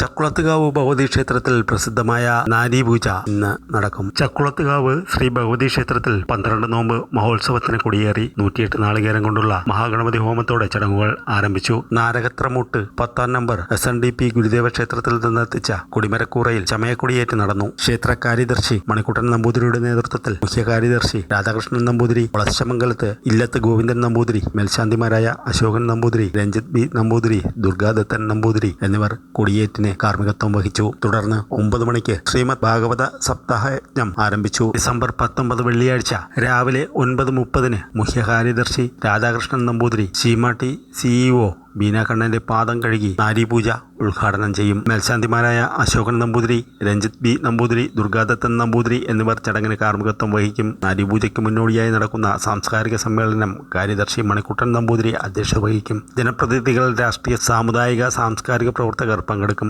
ചക്കുളത്തുകാവ് ഭഗവതി ക്ഷേത്രത്തിൽ പ്രസിദ്ധമായ നാരീപൂജ ഇന്ന് നടക്കും. ചക്കുളത്തുകാവ് ശ്രീ ഭഗവതി ക്ഷേത്രത്തിൽ പന്ത്രണ്ട് നോമ്പ് മഹോത്സവത്തിന് കൊടിയേറി നൂറ്റിയെട്ട് നാളികേരം കൊണ്ടുള്ള മഹാഗണപതി ഹോമത്തോടെ ചടങ്ങുകൾ ആരംഭിച്ചു. നാരകത്രമൂട്ട് പത്താം number S N D P Gurudeva ക്ഷേത്രത്തിൽ നിന്നെത്തിച്ച കൊടിമരക്കൂറയിൽ ചമയക്കൊടിയേറ്റ് നടന്നു. ക്ഷേത്ര കാര്യദർശി മണിക്കുട്ടൻ നമ്പൂതിരിയുടെ നേതൃത്വത്തിൽ മുഖ്യ കാര്യദർശി രാധാകൃഷ്ണൻ നമ്പൂതിരി വളശമംഗലത്ത് ഇല്ലത്ത് ഗോവിന്ദൻ നമ്പൂതിരി മേൽശാന്തിമാരായ അശോകൻ നമ്പൂതിരി രഞ്ജിത് ബി നമ്പൂതിരി ദുർഗാദത്തൻ നമ്പൂതിരി എന്നിവർ കൊടിയേറ്റിന് കാർമ്മികത്വം വഹിച്ചു. തുടർന്ന് ഒമ്പത് മണിക്ക് ശ്രീമദ് ഭാഗവത സപ്താഹ യജ്ഞം ആരംഭിച്ചു. ഡിസംബർ പത്തൊമ്പത് വെള്ളിയാഴ്ച രാവിലെ ഒൻപത് മുപ്പതിന് മുഖ്യ കാര്യദർശി രാധാകൃഷ്ണൻ നമ്പൂതിരി ശീമാട്ടി സിഇഒ ബീന കണ്ണന്റെ പാദം കഴുകി നാരീപൂജ ഉദ്ഘാടനം ചെയ്യും. മേൽശാന്തിമാരായ അശോകൻ നമ്പൂതിരി രഞ്ജിത് ബി നമ്പൂതിരി ദുർഗാദത്തൻ നമ്പൂതിരി എന്നിവർ ചടങ്ങിന് കാർമ്മികത്വം വഹിക്കും. നാരീപൂജയ്ക്ക് മുന്നോടിയായി നടക്കുന്ന സാംസ്കാരിക സമ്മേളനം കാര്യദർശി മണിക്കുട്ടൻ നമ്പൂതിരി അധ്യക്ഷത വഹിക്കും. ജനപ്രതിനിധികൾ രാഷ്ട്രീയ സാമുദായിക സാംസ്കാരിക പ്രവർത്തകർ പങ്കെടുക്കും.